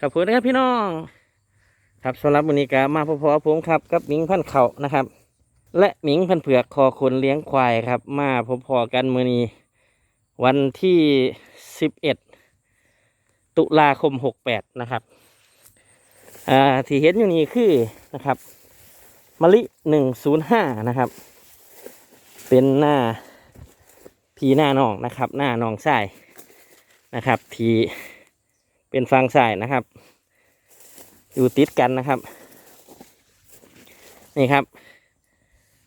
ครับผมนะครับพี่น้อง ครับสำหรับวันนี้ก็มาพอๆผมครับกับหมิงพันเขานะครับ และหมิงพันเผือกคอคนเลี้ยงควายครับ มาพอๆกันมือนี้ วันที่สิบเอ็ดตุลาคมหกแปดนะครับอ่าที่เห็นอยู่นี้คือนะครับมะลิหนึ่งศูนย์ห้านะครับ เป็นหน้าพีหน้าน้องนะครับ หน้าน้องชายนะครับ ที เป็นฟังสายนะครับ อยู่ติดกันนะครับ นี่ครับ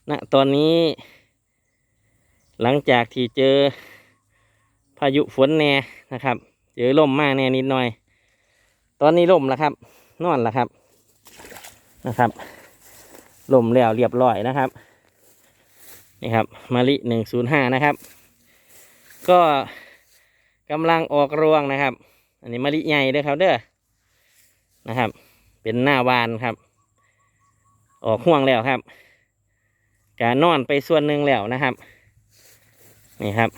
ณตอนนี้ หลังจากที่เจอพายุฝนแน่นะครับ เจอล่มมากแน่นิดหน่อย ตอนนี้ล่มแล้วครับ นอนแล้วครับนะครับลมแล้วเรียบร้อยนะครับนี่ครับมาลิหนึ่งศูนย์ห้านะครับ ก็กำลังออกรวงนะครับ อันนี้มะลิใหญ่เด้อครับเด้อนะครับ เป็นหน้าวานครับ ออกห่วงแล้วครับการนอนไปส่วนหนึ่งแล้วนะครับ นี่ครับ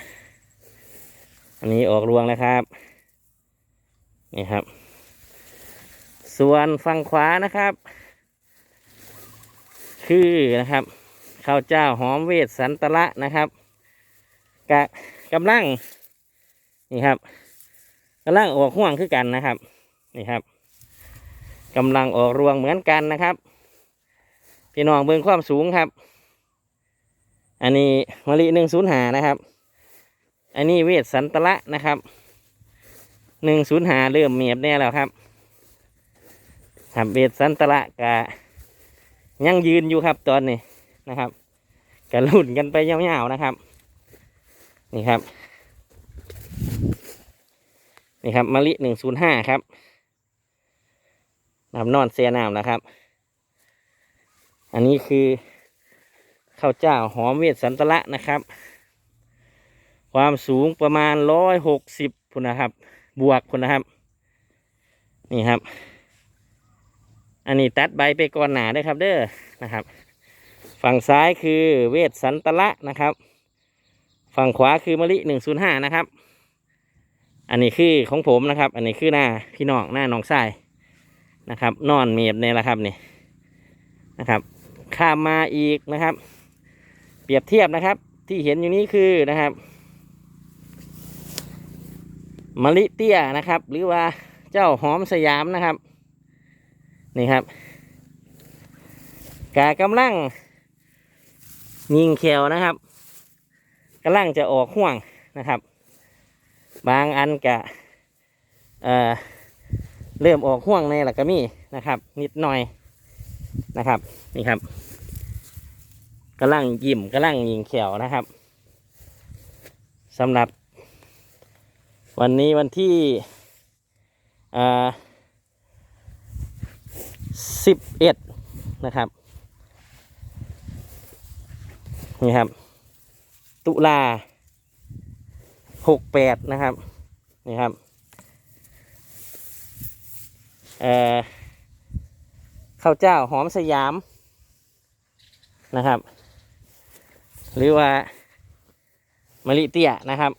อันนี้ออกรวงแล้วครับ นี่ครับ ส่วนฝั่งขวานะครับ คือนะครับข้าวเจ้าหอมเวทสันตละนะครับกะกำลัง นี่ครับ กำลังออกห่วงคือกันนะครับ นี่ครับกำลังออกรวงเหมือนกันนะครับ พี่น้องเบิ่งความสูงครับ อันนี้มะลิหนึ่งศูนย์หานะครับ อันนี้เวทสันตละนะครับหนึ่งศูนย์หาเริ่มเมียบแน่แล้วครับครับเวทสันตละกะยังยืนอยู่ครับตอนนี้นะครับกระลุ่นกันไปยาวๆนะครับ นี่ครับ นี่ครับมะลิหนึ่งศูนย์ห้าครับน้ำนอนเสียน้ำนะครับ อันนี้คือข้าวเจ้าหอมเวทสันตละนะครับ ความสูงประมาณร้อยหกสิบพุ่นนะครับ บวกพุ่นนะครับ นี่ครับ อันนี้ตัดใบไปก่อนหนาด้วยครับ เด้อนะครับ ฝั่งซ้ายคือเวทสันตละนะครับ ฝั่งขวาคือมะลิหนึ่งศูนย์ห้านะครับ อันนี้คือของผมนะครับ อันนี้คือหน้าพี่น้องหน้าน้องชายนะครับ นอนเมียบเนี่ยแหละครับนี่นะครับ ข้ามมาอีกนะครับ เปรียบเทียบนะครับ ที่เห็นอยู่นี้คือนะครับมะลิเตี้ยนะครับ หรือว่าเจ้าหอมสยามนะครับ นี่ครับกากำลัง ยิงแขวนะครับกำลังจะออกห่วงนะครับ บางอันกะเอ่อเริ่มออกห่วงในหลักก็มีนะครับ นิดหน่อยนะครับ นี่ครับกำลังยิ้มกำลังยิงแขวนะครับสำหรับ วันนี้วันที่สิบเอ็ดนะครับ นี่ครับ ตุลา หกแปดนะครับนี่ครับเอ่อข้าวเจ้าหอมสยามนะครับ หรือว่ามะลิเตี้ยนะครับ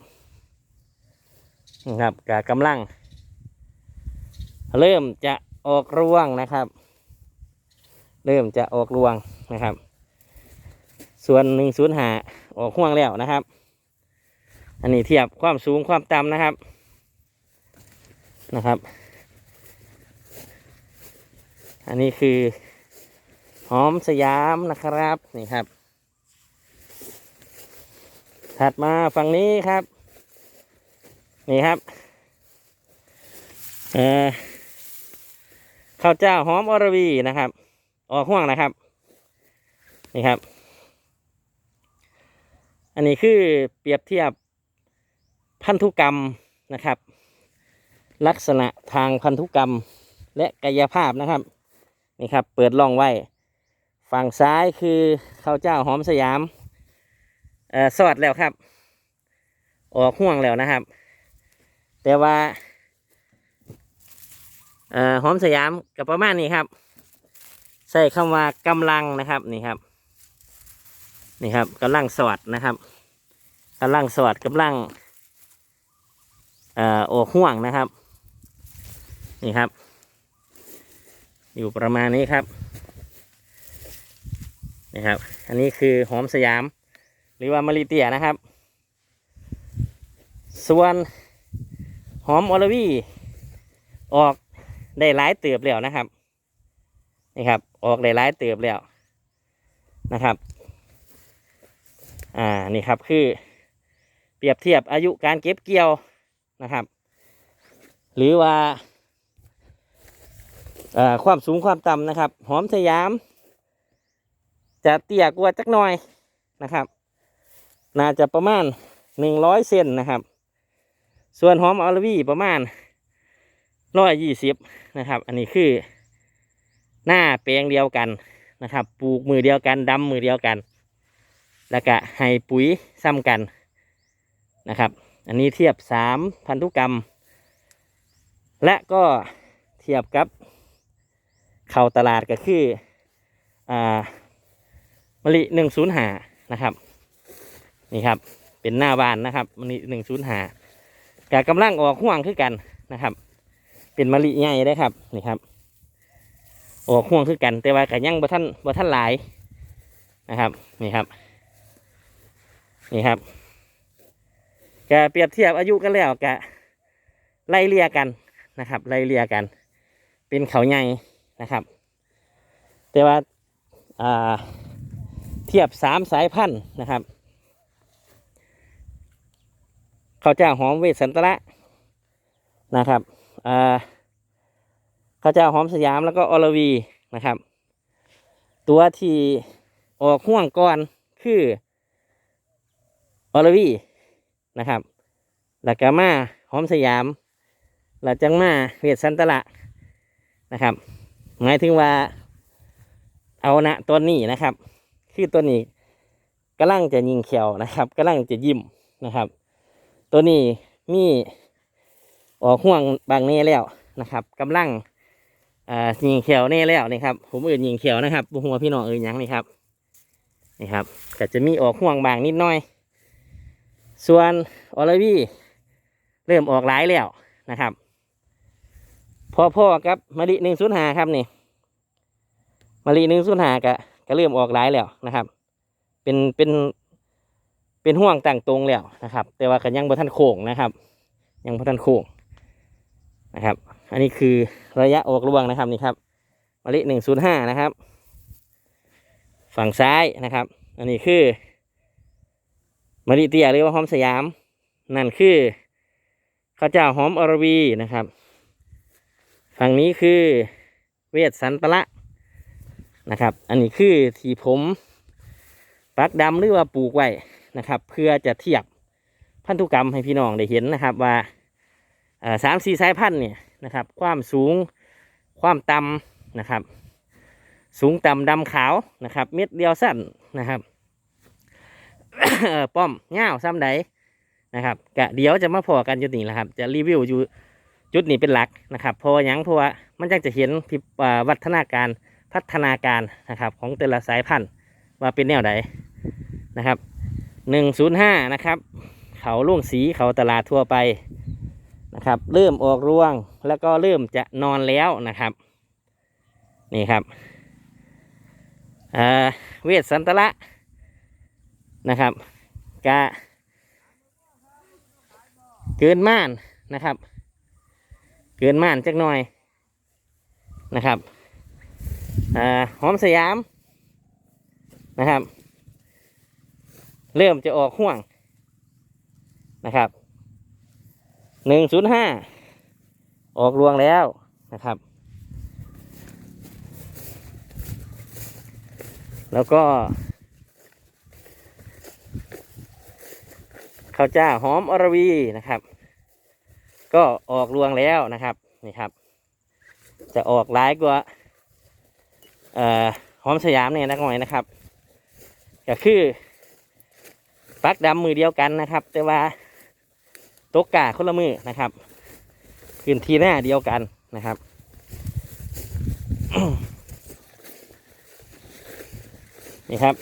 นะครับกากำลัง เริ่มจะออกรวงนะครับ เริ่มจะออกรวงนะครับ ส่วนหนึ่งศูนย์หาออกห่วงแล้วนะครับ อันนี้เทียบความสูงความต่ำนะครับนะครับ อันนี้คือหอมสยามนะครับนี่ครับ ถัดมาฝั่งนี้ครับ นี่ครับเอ่อข้าวเจ้าหอมอรวีนะครับ ออกห่วงนะครับ นี่ครับ อันนี้คือเปรียบเทียบ พันธุกรรมนะครับ ลักษณะทางพันธุกรรมและกายภาพนะครับนี่ครับ เปิดร่องไว้ ฝั่งซ้ายคือข้าวเจ้าหอมสยามเอ่อสอดแล้วครับ ออกห่วงแล้วนะครับ แต่ว่าเอ่อหอมสยามกับประมาณนี้ครับ ใส่คำว่ากำลังนะครับนี่ครับนี่ครับกำลังสวัสดนะครับกำลังสวัสดกำลัง อ่อโอห่วงนะครับ นี่ครับ อยู่ประมาณนี้ครับนี่ครับ อันนี้คือหอมสยาม หรือว่ามะลิเตียนะครับ ส่วนหอมออลวีออกได้หลายเติบแล้วนะครับนี่ครับ ออกได้หลายเติบแล้วนะครับ อ่า นี่ครับคือเปรียบเทียบอายุการเก็บเกี่ยว นะครับ หรือว่าความสูงความต่ำนะครับ หอมสยาม จะเตี้ยกว่าจักหน่อยนะครับ น่าจะประมาณหนึ่งร้อยเซนนะครับ ส่วนหอมออลวีประมาณร้อยยี่สิบนะครับ อันนี้คือหน้าแปลงเดียวกันนะครับ ปลูกมือเดียวกันดำมือเดียวกัน แล้วก็ให้ปุ๋ยซ้ำกันนะครับ อันนี้เทียบสามพันธุกรรม และก็เทียบกับเข่าตลาดก็คืออ่ามะลิหนึ่งศูนย์หานะครับนี่ครับเป็นหน้าบานนะครับมะลิหนึ่งศูนย์หากกำลังออกห่วงคือกันนะครับ เป็นมะลิใหญ่ได้ครับนี่ครับออกห่วงคือกัน แต่ว่าก็ยังบ่ท่านบ่ท่านหลายนะครับนี่ครับนี่ครับ กเปรียบเทียบอายุกันแล้วกะไล่เลี่ยกันนะครับ ไล่เลี่ยกัน เป็นเขาใหญ่นะครับ แต่ว่าเทียบสามสายพันธุ์นะครับข้าวเจ้าหอมเวสันตระนะครับอ่าข้าวเจ้าหอมสยามแล้วก็อรวีนะครับ ตัวที่ออกห่วงก่อนคืออรวี นะครับแล้วก็มาหอมสยามแล้วจังมาเวสสันตระนะครับ หมายถึงว่า เอาณตัวนี้นะครับ คือตัวนี้กำลังจะยิงเขียวนะครับกำลังจะยิ้มนะครับ ตัวนี้มีออกห่วงบางเน่แล้วนะครับกำลังอ่ายิงเขียวเน่แล้วนี่ครับผมเอื่นยิงเขียวนะครับบุหัวพี่น้องเอื่นยังนี่ครับนี่ครับก็จะมีออกห่วงบางนิดหน่อย ส่วนออลวีเริ่มออกหลายแล้วนะครับพ่อๆกับมะลิหนึ่งศูนย์หาครับนี่มะลิหนึ่งศูนย์หากะก็เริ่มออกหลายแล้วนะครับ เป็นเป็นเป็นห่วงต่างตรงแล้วนะครับ แต่ว่าก็ยังบ่ทันโค้งนะครับ ยังบ่ทันโค้งนะครับ อันนี้คือระยะออกรวงนะครับนี่ครับมะลิหนึ่งศูนย์ห้านะครับ ฝั่งซ้ายนะครับ อันนี้คือ มะลิเตียหรือว่าหอมสยาม นั่นคือข้าวเจ้าหอมอรวีนะครับ ฝั่งนี้คือเวทสันปะละนะครับ อันนี้คือที่ผมปักดำหรือว่าปลูกไว้นะครับ เพื่อจะเทียบพันธุกรรมให้พี่น้องได้เห็นนะครับว่าสามสี่สายพันธุ์เนี่ยนะครับ ความสูงความต่ำนะครับ สูงต่ำดำขาวนะครับ เม็ดเดียวสั้นนะครับ ป้อมเง่าวซ้ำใดนะครับกะเดี๋ยวจะมาพอกันจุดนี้แหละครับ จะรีวิวอยู่จุดนี้เป็นหลักนะครับเพราะยังเพราะว่ามันจังจะเห็นพิวัฒนาการพัฒนาการนะครับ ของแต่ละสายพันธุ์ว่าเป็นแนวใดนะครับหนึ่งศูนย์ห้านะครับ เขาล่วงสีเขาตลาดทั่วไปนะครับ เริ่มออกร่วงแล้วก็เริ่มจะนอนแล้วนะครับ นี่ครับเวทสันตละ นะครับกะเกินม่านนะครับ เกินม่านจักหน่อยนะครับอ่าหอมสยามนะครับ เริ่มจะออกห่วงนะครับหนึ่งศูนย์ห้าออกรวงแล้วนะครับ แล้วก็ ข้าวเจ้าหอมอรวีนะครับ ก็ออกรวงแล้วนะครับนี่ครับ จะออกหลายกว่าออหอมสยามเนี่ยนักหน่อยนะครับ ก็คือปักดำมือเดียวกันนะครับ แต่ว่าตกกาคนละมือนะครับพื้นที่หน้าเดียวกันนะครับนี่ครับ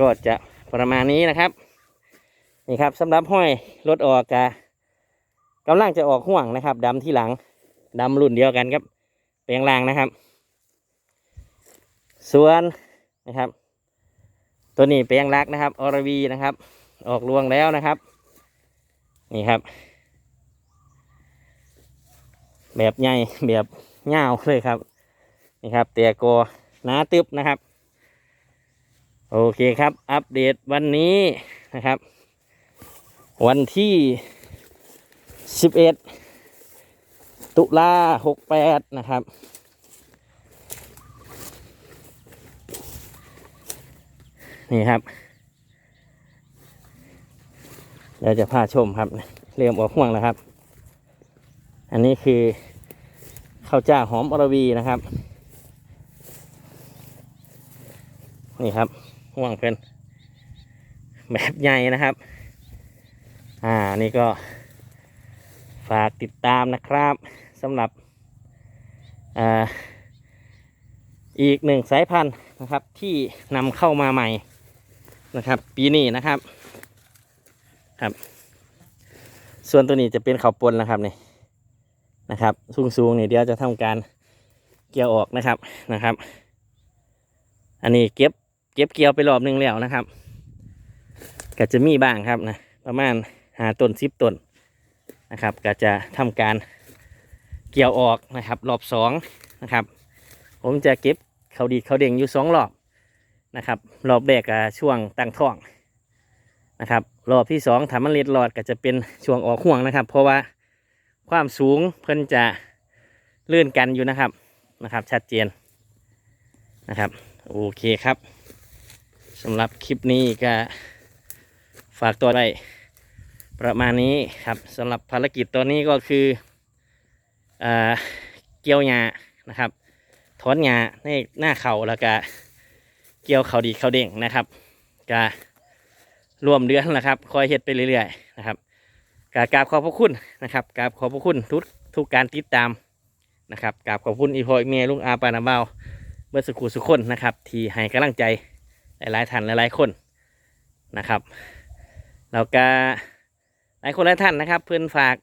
ก็จะประมาณนี้นะครับ นี่ครับสำหรับห้อยรถออกกะกำลังจะออกห่วงนะครับดำที่หลังดำรุ่นเดียวกันครับแปลงล่างนะครับ ส่วนนะครับ ตัวนี้แปลงรักนะครับอรวีนะครับ ออกรวงแล้วนะครับ นี่ครับ แบบใหญ่แบบเงาเลยครับ นี่ครับเตียโกหนาตึบนะครับ โอเคครับ อัปเดตวันนี้นะครับ วันที่ 11 ตุลา68 นะครับ นี่ครับเดี๋ยวจะพาชมครับ เริ่มออกห่วงแล้วครับ อันนี้คือข้าวเจ้าหอมอรวีนะครับ นี่ครับ ห่วงเพิ่นแบบใหญ่นะครับ อ่านี่ก็ ฝากติดตามนะครับสำหรับอ่าอีกหนึ่งสายพันธุ์นะครับที่นำเข้ามาใหม่นะครับ ปีนี้นะครับครับ ส่วนตัวนี้จะเป็นเขาปนนะครับนี่นะครับสูงๆนี่เดี๋ยวจะทำการเกี่ยวออกนะครับนะครับ อันนี้เก็บ ก็บเกี่ยวไปรอบหนึงแล้วนะครับก็จะมีบ้างครับนะประมาณหาต้นสิบต้นนะครับ ก็จะทำการเกี่ยวออกนะครับ รอบสองนะครับ ผมจะเก็บเขาดีเขาเด่งอยู่สองรอบนะครับรอบแรกก็ช่วงตั้งท้องนะครับรอบที่สองถ้ามันเล็ดหลอดก็จะเป็นช่วงออกห่วงนะครับ เพราะว่าความสูงเพิ่นจะเลื่อนกันอยู่นะครับนะครับ ชัดเจนนะครับ โอเคครับ สำหรับคลิปนี้ก็ฝากตัวไว้ประมาณนี้ครับสำหรับภารกิจตัวนี้ก็คืออเกี่ยวหญ้านะครับถอนหญ้าในหน้าเขาแล้วก็เกี่ยวเขาดีเขาเด้งนะครับก็รวมเดือนแล้วครับคอยเฮ็ดไปเรื่อยๆนะครับกกราบขอบพระคุณนะครับกราบขอบพระคุณทุกทุกการติดตามนะครับกราบขอบคุณอีพออีเมลุงอาปานาเบาเมื่อสักครู่สุกคนนะครับ ที่ให้กำลังใจ หลายๆท่านหลายๆคนนะครับแล้วก็หลายคนหลายท่านนะครับ เพื่อนฝาก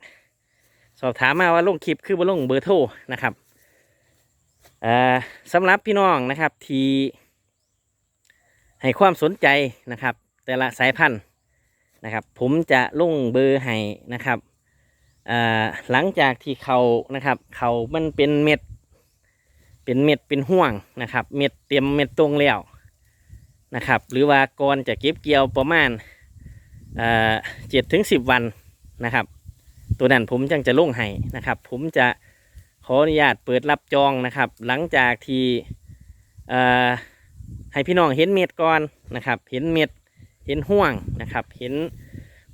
สอบถามมาว่าลงคลิปคือว่ลงเบอร์โทรนะครับสำหรับพี่น้องนะครับที่ให้ความสนใจนะครับ แต่ละสายพันธุ์นะครับ ผมจะลงเบอร์ให้นะครับหลังจากที่เขานะครับเขามันเป็นเม็ด เป็นเม็ดเป็นห่วงนะครับ เม็ดเต็มเม็ดตรงแล้ว นะครับ หรือว่าก่อนจะเก็บเกี่ยวประมาณเจ็ดถึงสิบวันนะครับ ตัวนั้นผมจังจะลงให้นะครับ ผมจะขออนุญาตเปิดรับจองนะครับ หลังจากที่ให้พี่น้องเห็นเม็ดก่อนนะครับ เห็นเม็ดเห็นห่วงนะครับ เห็น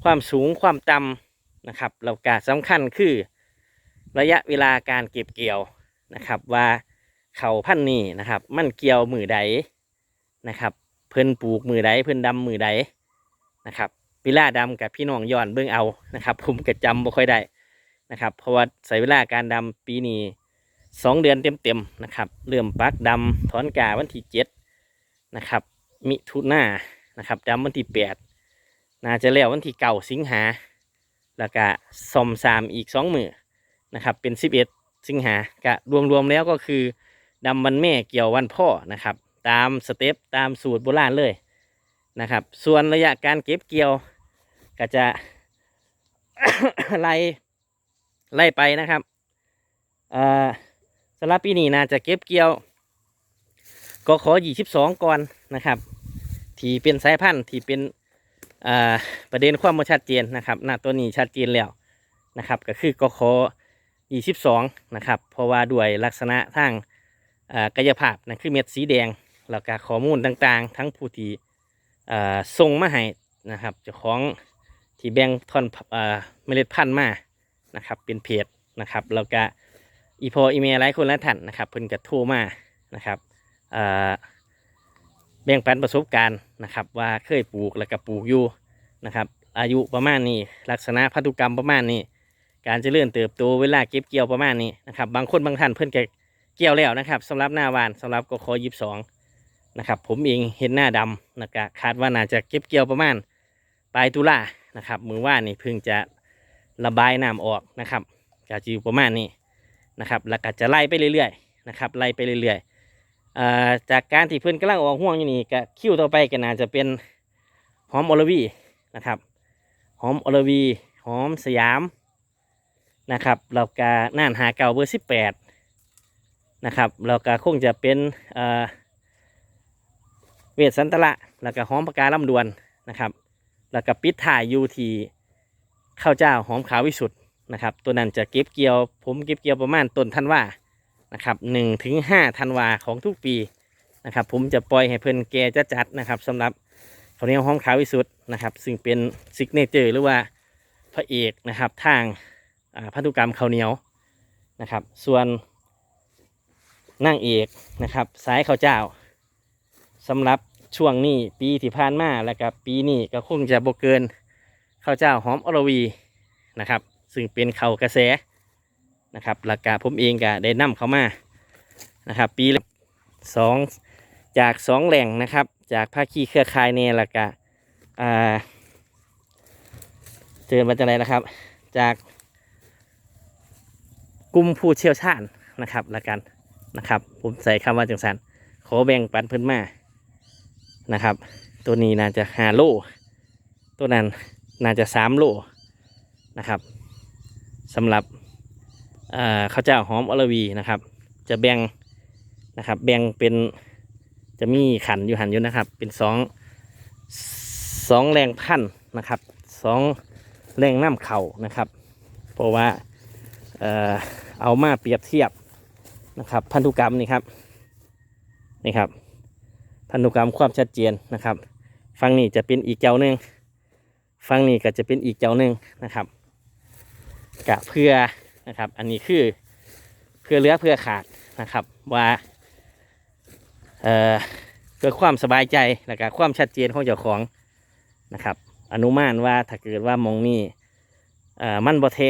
ความสูงความต่ำนะครับแล้วก็สำคัญคือระยะเวลาการเก็บเกี่ยวนะครับว่าเขาพันนี้นะครับ มันเกี่ยวมือใดนะครับ เพิ่นปลูกมือใดเพิ่นดำมือใดนะครับเวลาดำกับพี่น้องย้อนเบิ่งเอานะครับ ผมก็จำบ่ค่อยได้นะครับ เพราะว่าใส่เวลาการดำปีนี้สองเดือนเต็มๆนะครับ เริ่มปักดำถอนกาวันที่เจ็ดนะครับ มิถุนานะครับดำวันที่แปดน่าจะแล้ววันที่เก้าสิงหา แล้วก็ซอมซามอีกสองมือนะครับ เป็นสิบเอ็ดสิงหากะรวมๆแล้วก็คือดำวันแม่เกี่ยววันพ่อนะครับ ตามสเต็ปตามสูตรโบราณเลยนะครับ ส่วนระยะการเก็บเกี่ยว ก็จะไล่ไล่ไปนะครับเออสำหรับปีนี้น่าจะเก็บเกี่ยวก็ขอยี่สิบสองก่อนนะครับ ที่เป็นสายพันธุ์ที่เป็นอ่าประเด็นความชัดเจนนะครับณตัวนี้ชัดเจนแล้วนะครับ ก็คือก็ขอยี่สิบสองนะครับ เพราะว่าด้วยลักษณะทางอ่ากายภาพนั่นคือเม็ดสีแดง แล้วก็ข้อมูลต่างๆ ทั้งผู้ที่ส่งมาให้นะครับเจ้าของที่แบ่งท่อนเมล็ดพันธุ์มานะครับเป็นเพจนะครับแล้วก็อีพออีเมลหลายคนลายท่านนะครับเพิ่นก็โทรมานะครับแบ่งปันประสบการณ์นะครับ ว่าเคยปลูกแล้วก็ปลูกอยู่นะครับ อายุประมาณนี้ลักษณะพันธุกรรมประมาณนี้ การเจริญเติบโตเวลาเก็บเกี่ยวประมาณนี้นะครับ บางคนบางท่านเพิ่นก็เกี่ยวแล้วนะครับสำหรับหน้าวานสำหรับกคยิบสอง นะครับ ผมเองเห็นหน้าดำนะครับคาดว่าน่าจะเก็บเกี่ยวประมาณปลายตุลานะครับ มือว่านี่เพิ่งจะระบายน้ำออกนะครับก็จะอยู่ประมาณนี้นะครับแล้วก็จะไล่ไปเรื่อยๆนะครับไล่ไปเรื่อยๆเอ่อจากการที่เพื่อนกำลังออกห่วงอยู่นี่ก็คิวต่อไปก็น่าจะเป็นหอมอลวีนะครับหอมอลวีหอมสยามนะครับแล้วก็น่านหาเก่าเบอร์สิบแปดนะครับแล้วก็คงจะเป็นเอ่อ เวทสันตละ แล้วก็หอมปากกาลำดวนนะครับ แล้วก็ปิดถ่ายยูทีข้าวเจ้าหอมขาววิสุทธ์นะครับ ตัวนั้นจะเก็บเกี่ยว ผมเก็บเกี่ยวประมาณต้นธันวานะครับหนึ่งถึงห้าธันวาของทุกปีนะครับ ผมจะปล่อยให้เพื่อนแกจะจัดนะครับสำหรับข้าวเหนียวหอมขาววิสุทธ์นะครับ ซึ่งเป็นซิกเนเจอร์หรือว่าพระเอกนะครับทางพันธุกรรมข้าวเหนียวนะครับ ส่วนนางเอกนะครับ สายข้าวเจ้า สำหรับช่วงนี้ปีที่ผ่านมาแล้วก็ปีนี้ก็คงจะบกเกินข้าวเจ้าหอมอรวีนะครับ ซึ่งเป็นเขากระแสนะครับแล้วก็ผมเองก็ได้นำเขามานะครับ ปีละสองจากสองแหล่งนะครับ จากภาคีเครือข่ายเนี่ยแล้วก็อ่าเจอมาจากไหนนะครับ จากกลุ่มผู้เชี่ยวชาญนะครับละกันนะครับ ผมใส่คำว่าจังสันขอแบ่งปันเพิ่นมา นะครับ ตัวนี้น่าจะห้าโลตัวนั้นน่าจะสามโลนะครับสำหรับเอ่อข้าวเจ้าหอมอลวีนะครับ จะแบ่งนะครับ แบ่งเป็นจะมีขันอยู่หันอยู่นะครับ เป็นสองสองแรงพันนะครับสองแรงน้ำเข่านะครับ เพราะว่าเอ่อเอามาเปรียบเทียบนะครับ พันธุกรรมนี่ครับนี่ครับ พันธุกรรมความชัดเจนนะครับฟังนี้จะเป็นอีกเจ้าหนึ่งฟังนี้ก็จะเป็นอีกเจ้าหนึ่งนะครับกะเพื่อนะครับ อันนี้คือเพื่อเลือเพื่อขาดนะครับว่าเอ่อเพื่อความสบายใจและก็ความชัดเจนของเจ้าของนะครับ อนุมานว่าถ้าเกิดว่ามองนี่เอ่อมันบ่แท้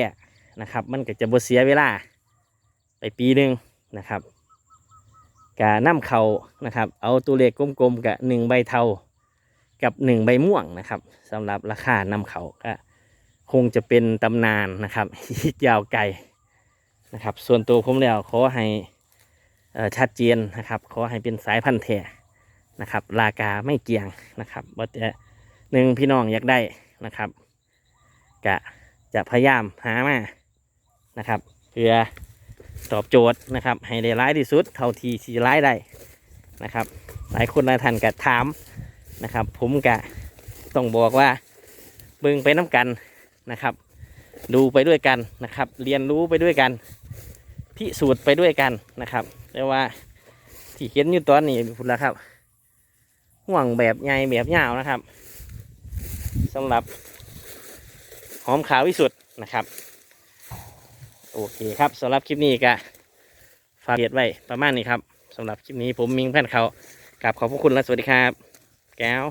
นะครับ มันก็จะบ่เสียเวลาไปปีหนึ่งนะครับ กะน้ำเขานะครับ เอาตัวเลขกลมๆกับหนึ่งใบเทากับหนึ่งใบม่วงนะครับสำหรับราคานำเขาก็คงจะเป็นตำนานนะครับอีกยาวไกลนะครับ ส่วนตัวผมแล้วขอให้ชัดเจนนะครับ ขอให้เป็นสายพันธุ์แท้นะครับ ราคาไม่เกี่ยงนะครับว่าจะหนึ่งพี่น้องอยากได้นะครับกะจะพยายามหามานะครับเพื่อ ตอบโจทย์นะครับ ให้ได้ร้ายที่สุด เท่าที่สีร้ายได้นะครับ หลายคนหลายท่านก็ถามนะครับ ผมก็ต้องบอกว่าเบิ่งไปน้ำกันนะครับ ดูไปด้วยกันนะครับ เรียนรู้ไปด้วยกันพิสูจน์ไปด้วยกันนะครับแต่ว่าที่เห็นอยู่ตอนนี้คุณละครับห่วงแบบใหญ่แบบยาวนะครับสำหรับหอมขาวที่สุดนะครับ โอเคครับสำหรับคลิปนี้ก็ฝากเกียรติไว้ประมาณนี้ครับสำหรับคลิปนี้ผมมิงแพนเขากับขอบพระคุณและสวัสดีครับ แก้ว